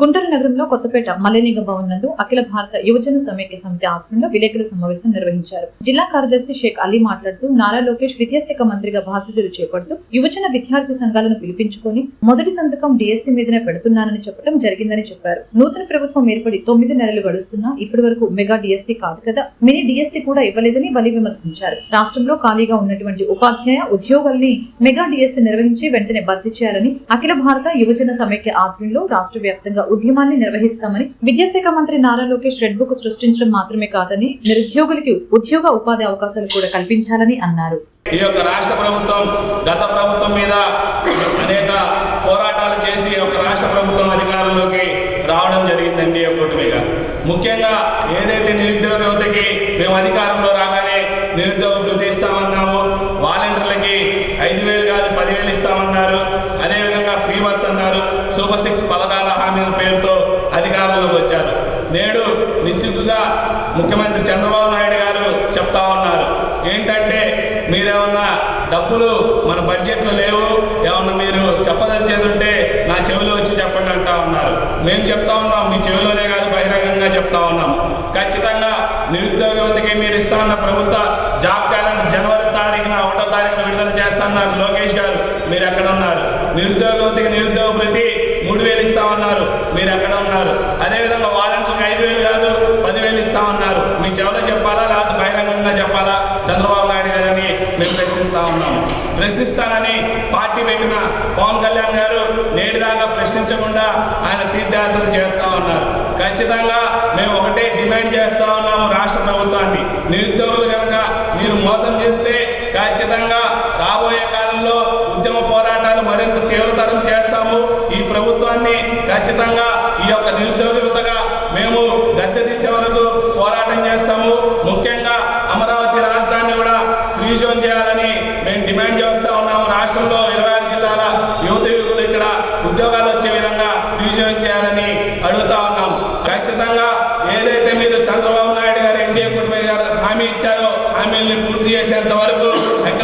గుంటూరు నగరంలో కొత్తపేట మల్లెనిగ భవన్ నందు అఖిల భారత యువజన సమైక్య సమితి ఆధ్వర్యంలో విలేకరుల సమావేశం నిర్వహించారు. జిల్లా కార్యదర్శి షేక్ అలీ మాట్లాడుతూ నారా లోకేష్ విద్యాశాఖ మంత్రిగా బాధ్యతలు చేపడుతూ యువజన విద్యార్థి సంఘాలను పిలిపించుకొని మొదటి సంతకం డిఎస్సీ మీదనే పెడుతున్నానని చెప్పడం జరిగిందని చెప్పారు. నూతన ప్రభుత్వం ఏర్పడి తొమ్మిది నెలలు గడుస్తున్నా ఇప్పటి వరకు మెగా డిఎస్సీ కాదు కదా మినీ డిఎస్సీ కూడా ఇవ్వలేదని బలి విమర్శించారు. రాష్ట్రంలో ఖాళీగా ఉన్నటువంటి ఉపాధ్యాయ ఉద్యోగాల్ని మెగా డిఎస్సీ నిర్వహించి వెంటనే భర్తీ చేయాలని అఖిల భారత యువజన సమైక్య ఆధ్వర్యంలో రాష్ట్ర వ్యాప్తంగా ఉద్యమాన్ని నిర్వహిస్తామని విద్యాశాఖ మంత్రి నారా లోకేష్ రెడ్ బుక్ సృష్టించడం మాత్రమే కాదని నిరుద్యోగులకి ఉద్యోగ ఉపాధి అవకాశాలు కూడా కల్పించాలని అన్నారు. ఈ యొక్క రాష్ట్ర ప్రభుత్వం గత ప్రభుత్వం మీద అనేక పోరాటాలు చేసి ఒక రాష్ట్ర ప్రభుత్వం అధికారంలోకి రావడం జరిగిందండి ఒకటి కూటమిగా. ముఖ్యంగా ఏదైతే నిరుద్యోగ యువతకి మేము అధికారంలో రాగానే నిరుద్యోగ వృద్ధి ఇస్తామన్నాము వాలంటీర్లకి ఐదు వేలు కాదు పదివేలు ఇస్తామన్నారు. అదేవిధంగా ఫ్రీ బస్ అన్నారు సూపర్ సిక్స్ పద హామీల పేరుతో అధికారంలోకి వచ్చారు నేడు నిశ్చితుగా ముఖ్యమంత్రి చంద్రబాబు నాయుడు గారు చెప్తా ఉన్నారు. ఏంటంటే మీరేమన్నా డబ్బులు మన బడ్జెట్లో లేవు ఏమన్నా మీరు చెప్పదలిచేది ఉంటే నా చెవిలో వచ్చి చెప్పండి అంటా ఉన్నారు. మేము చెప్తా ఉన్నాం మీ చెవిలోనే కాదు బహిరంగంగా చెప్తా ఉన్నాం. ఖచ్చితంగా నిరుద్యోగ యువతకి మీరు ఇస్తానన్న ప్రభుత్వ జాబ్ క్యాలెండర్ జనవరి తారీఖున ఒకటో తారీఖున విడుదల చేస్తామన్నారు లోకేష్ గారు. మీరు ఎక్కడ ఉన్నారు నిరుద్యోగ యువతకి నిరుద్యోగ ప్రతి మూడు వేలు ఇస్తామన్నారు మీరు ఎక్కడ ఉన్నారు? అదేవిధంగా వాలంటీర్లకు ఐదు వేలు కాదు పదివేలు ఇస్తామన్నారు మీ చెవులో చెప్పాలా? లేకపోతే బహిరంగంగా చెప్పాలా? చంద్రబాబు నాయుడు గారని మేము ప్రశ్నిస్తా ఉన్నాము ప్రశ్నిస్తానని పార్టీ పెట్టిన పవన్ కళ్యాణ్ గారు నేటి దాకా ప్రశ్నించకుండా ఆయన తీర్థయాత్రలు చేస్తా ఉన్నారు. ఖచ్చితంగా మేము ఒకటే డిమాండ్ చేస్తా ఉన్నాము రాష్ట్ర ప్రభుత్వాన్ని. నిరుద్యోగులు కనుక మీరు మోసం చేస్తే ఖచ్చితంగా రాబోయే కాలంలో ఉద్యమ పోరాటాలు మరింత తీవ్రతరం చేస్తాము ఈ ప్రభుత్వాన్ని ఖచ్చితంగా ఈ యొక్క నిరుద్యోగ యువతగా మేము గద్దె దించే వరకు పోరాటం చేస్తాము ముఖ్యంగా అమరావతి రాజధానిని కూడా ఫ్రీ జోన్ చేయాలని మేము డిమాండ్ చేస్తా ఉన్నాము రాష్ట్రంలో ఇరవై ఆరు జిల్లాల యువత యువకులు ఇక్కడ ఉద్యోగాలు వచ్చే విధంగా ఫ్రీ జోన్ చేయాలని అడుగుతా ఉన్నాం ఖచ్చితంగా ఏదైతే మీరు చంద్రబాబు నాయుడు గారు ఎన్డీఏ కూటమి గారు హామీ ఇచ్చారో హామీల్ని పూర్తి చేసేంత వరకు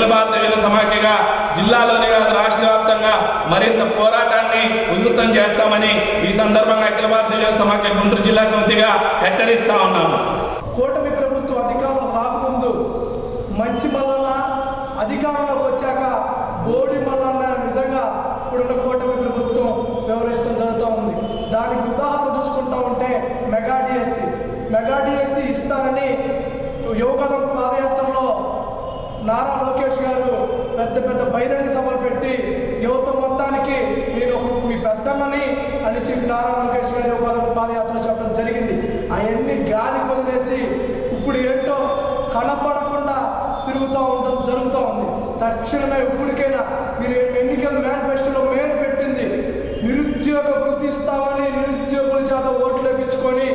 అఖిల భారత వీర సమాఖ్యగా జిల్లాలోనే కాదు రాష్ట్ర వ్యాప్తంగా మరింత పోరాటాన్ని ఉధృతం చేస్తామని ఈ సందర్భంగా అఖిల భారత వీర సమాఖ్య గుంటూరు జిల్లా సమితిగా హెచ్చరిస్తా ఉన్నాము. కూటమి ప్రభుత్వం అధికారంలో రాకముందు మంచి మల్లన్న అధికారంలోకి వచ్చాక బోడి మల్లన్న విధంగా ఇప్పుడున్న కూటమి ప్రభుత్వం వ్యవహరిస్తూ జరుగుతూ ఉంది. దానికి ఉదాహరణ చూసుకుంటా ఉంటే మెగా డిఎస్సి. మెగా డిఎస్సి ఇస్తానని యువకథం పాదయాత్ర నారా లోకేష్ గారు పెద్ద పెద్ద బహిరంగ సభలు పెట్టి యువత మొత్తానికి నేను మీ పెద్దమ్మని అని చెప్పి నారా లోకేష్ గారు పాదయాత్ర చెప్పడం జరిగింది. అవన్నీ గాలి కొదిలేసి ఇప్పుడు ఏంటో కనపడకుండా తిరుగుతూ ఉండడం జరుగుతూ ఉంది. తక్షణమే ఇప్పటికైనా మీరు ఎన్నికల మేనిఫెస్టోలో మేలు పెట్టింది నిరుద్యోగ వృద్ధి ఇస్తామని నిరుద్యోగుల చేత ఓట్లు వేపించుకొని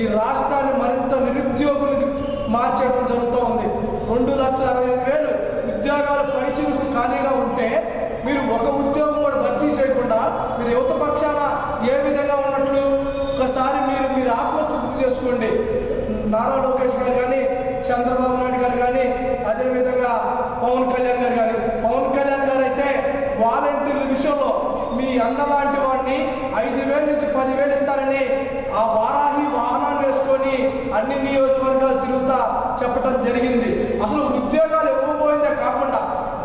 ఈ రాష్ట్రాన్ని మరింత నిరుద్యోగులకి మార్చేయడం జరుగుతూ ఉంది. రెండు లక్షల అరవై ఐదు వేలు ఉద్యోగాలు పైచిలకు ఖాళీగా ఉంటే మీరు ఒక ఉద్యోగం కూడా భర్తీ చేయకుండా మీరు యువత పక్షాన ఏ విధంగా ఉన్నట్లు ఒకసారి మీరు మీరు ఆత్మస్థుతి చేసుకోండి. నారా లోకేష్ గారు కానీ చంద్రబాబు నాయుడు గారు కానీ అదేవిధంగా పవన్ కళ్యాణ్ గారు కానీ. పవన్ కళ్యాణ్ గారు అయితే వాలంటీర్ల విషయంలో మీ అన్న లాంటి వాడిని ఐదు వేల నుంచి పదివేలు ఇస్తారని ఆ వారాహి వాహనాన్ని వేసుకొని అన్ని నియోజకవర్గాలు తిరుగుతా చెప్పడం జరిగింది. అసలు ఉద్యోగాలు ఇవ్వబోయిందే కాకుండా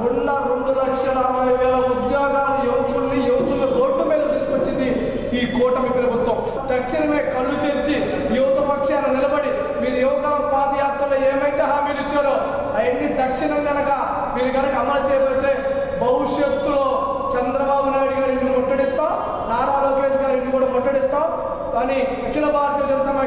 ఉన్న రెండు లక్షల అరవై వేల ఉద్యోగాలు యువకుల్ని యువతుల్ని రోడ్డు మీద తీసుకొచ్చింది ఈ కూటమి ప్రభుత్వం. తక్షణమే కళ్ళు తెరిచి యువత పక్షాన నిలబడి మీరు యువకాలం పాదయాత్రలో ఏమైతే హామీలు ఇచ్చారో అవన్నీ తక్షణం కనుక మీరు కనుక అమలు చేయబోతే భవిష్యత్తులో చంద్రబాబు నాయుడు గారిని ముట్టడిస్తాం నారా లోకేష్ గారిని కూడా ముట్టడిస్తాం కానీ అఖిల భారతీయ జనసంఘ